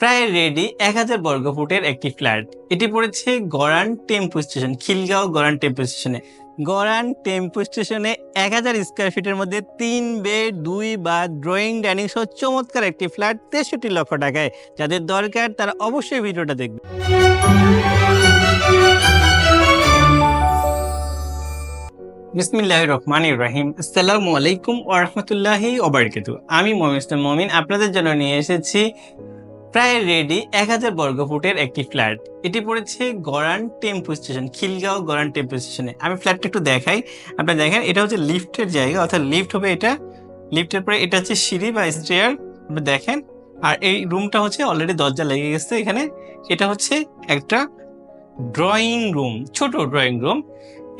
প্রায় রেডি এক হাজার বর্গফুটের একটি ফ্ল্যাট। এটি পড়েছে Goran tempo station, Khilgaon Goran tempo স্টেশনে। গরান টেম্পো স্টেশনে এক হাজার স্কোয়ার ফিটের মধ্যে তিন বেড, দুই বা ড্রয়িং, ডাইনিং সহ চমৎকার একটি ফ্ল্যাট তেষট্টি লক্ষ টাকায়। যাদের দরকার তারা অবশ্যই ভিডিওটা দেখবে। বিসমিল্লাহ রহমান ইব্রাহিম আসসালামু আলাইকুম ওরহমতুল্লাহি ওবরকাতু আমি ইসলাম মমিন, আপনাদের জন্য নিয়ে এসেছি প্রায় রেডি এক হাজার বর্গফুটের একটি ফ্ল্যাট। এটি পড়েছে Goran tempo station, Khilgaon Goran tempo স্টেশনে। আমি ফ্ল্যাটটা একটু দেখাই। আপনারা দেখেন, এটা হচ্ছে লিফটের জায়গা, অর্থাৎ লিফট হবে এটা। লিফটের পরে এটা হচ্ছে সিঁড়ি বা স্টেয়ার, আপনি দেখেন। আর এই রুমটা হচ্ছে অলরেডি দরজা লেগে গেছে এখানে। এটা হচ্ছে একটা ড্রয়িং রুম ছোট ড্রয়িং রুম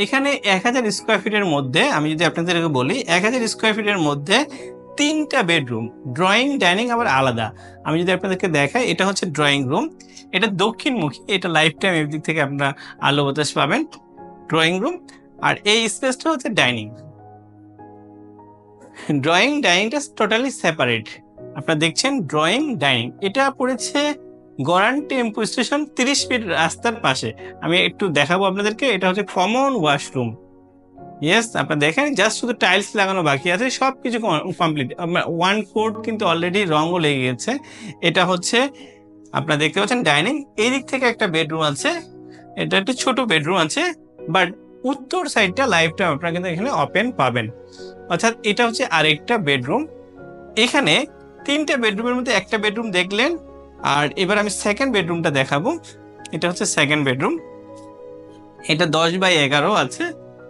এখানে এক হাজার স্কোয়ার ফিটের মধ্যে, আমি যদি আপনাদেরকে বলি, এক হাজার স্কোয়ার ফিটের মধ্যে তিনটা বেডরুম ড্রয়িং ডাইনিং আবার আলাদা। আমি যদি আপনাদেরকে দেখাই, এটা হচ্ছে ড্রয়িং রুম এটা দক্ষিণমুখী, এটা লাইফ টাইম এর দিক থেকে আপনারা আলো বাতাস পাবেন। ড্রয়িং রুম আর এই স্পেসটা হচ্ছে ডাইনিং ড্রয়িং ডাইনিংটা টোটালি সেপারেট আপনারা দেখছেন ড্রয়িং ডাইনিং এটা পড়েছে গরান টেম্পো স্টেশন তিরিশ ফিট রাস্তার পাশে। আমি একটু দেখাবো আপনাদেরকে, এটা হচ্ছে কমন ওয়াশরুম। ইয়েস আপনারা দেখেন জাস্ট শুধু টাইলস লাগানো বাকি আছে সব কিছু কমপ্লিট ওয়ান কোড কিন্তু অলরেডি রঙও লেগে গেছে। এটা হচ্ছে, আপনারা দেখতে পাচ্ছেন ডাইনিং এই দিক থেকে একটা বেডরুম আছে, এটা একটা ছোট বেডরুম আছে বাট উত্তর সাইডটা লাইফটা আপনারা কিন্তু এখানে ওপেন পাবেন। অর্থাৎ এটা হচ্ছে আরেকটা বেডরুম এখানে তিনটা বেডরুমের মধ্যে একটা বেডরুম দেখলেন আর এবার আমি সেকেন্ড বেডরুমটা দেখাবো। এটা হচ্ছে সেকেন্ড বেডরুম এটা দশ বাই এগারো আছে।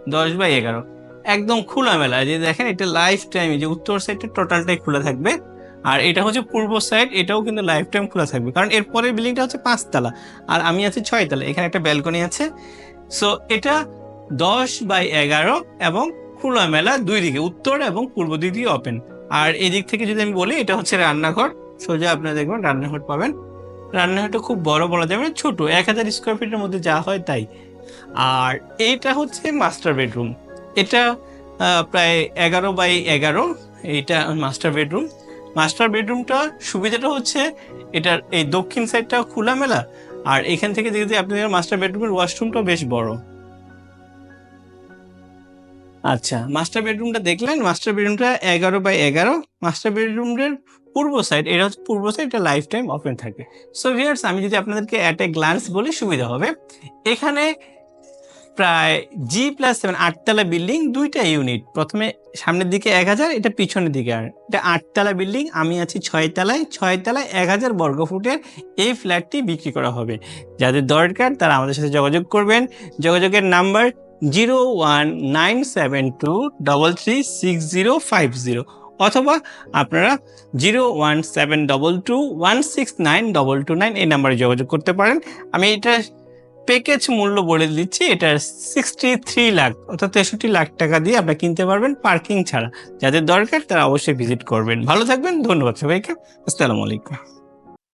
দশ বাই এগারো। একদম খোলামেলা। যে দেখেন, এটা লাইফ টাইম যে উত্তর সাইডটা টোটালটাই খোলা থাকবে। আর এটা হচ্ছে পূর্ব সাইড এটাও কিন্তু লাইফ টাইম খোলা থাকবে। কারণ এর পরের বিল্ডিংটা হচ্ছে পাঁচতলা। আর আমি আছি ছয়তলা। এখানে একটা ব্যালকনি আছে। সো এটা দশ বাই এগারো এবং খোলামেলা দুই দিকে, উত্তর এবং পূর্ব দিক দিয়ে ওপেন আর এদিক থেকে যদি আমি বলি, এটা হচ্ছে রান্নাঘর। সোজা আপনারা দেখবেন রান্নাঘর পাবেন। রান্নাঘরটা খুব বড় বলা যাবে না ছোট, এক হাজার স্কোয়ার ফিটের মধ্যে যা হয় তাই। আর এইটা হচ্ছে মাস্টার বেডরুম এটা প্রায় এগারো বাই এগারো, এইটা মাস্টার বেডরুম মাস্টার বেডরুমটা সুবিধাটা হচ্ছে এটার, এই দক্ষিণ সাইডটা খোলামেলা, আর এখান থেকে যদি আপনি মাস্টার বেডরুমের ওয়াশরুমটা বেশ বড়। আচ্ছা মাস্টার বেডরুমটা দেখলেন মাস্টার বেডরুমটা এগারো বাই এগারো মাস্টার বেডরুমের পূর্ব সাইড এটা হচ্ছে পূর্ব সাইড এটা লাইফ টাইম ওপেন থাকে। সো ভিয়ার্স আমি যদি আপনাদেরকে অ্যাট এ গ্লান্স বলি, সুবিধা হবে। এখানে প্রায় জি প্লাস সেভেন আটতলা বিল্ডিং দুইটা ইউনিট প্রথমে সামনের দিকে এক হাজার, এটা পিছনের দিকে আর। এটা আটতলা বিল্ডিং আমি আছি ছয়তলায়। ছয়তলায় এক হাজার বর্গফুটের এই ফ্ল্যাটটি বিক্রি করা হবে। যাদের দরকার, তারা আমাদের সাথে যোগাযোগ করবেন। যোগাযোগের number zero one nine seven two double three six zero five zero. অথবা আপনারা zero one seven double two one six nine double two nine এই নাম্বারে যোগাযোগ করতে পারেন। আমি এটা প্যাকেজ মূল্য বলে দিচ্ছি, এটা সিক্সটি থ্রি লাখ অর্থাৎ তেষট্টি লাখ টাকা দিয়ে আপনারা কিনতে পারবেন পার্কিং ছাড়া। যাদের দরকার তারা অবশ্যই ভিজিট করবেন। ভালো থাকবেন, ধন্যবাদ সবাইকে। আসসালামু আলাইকুম।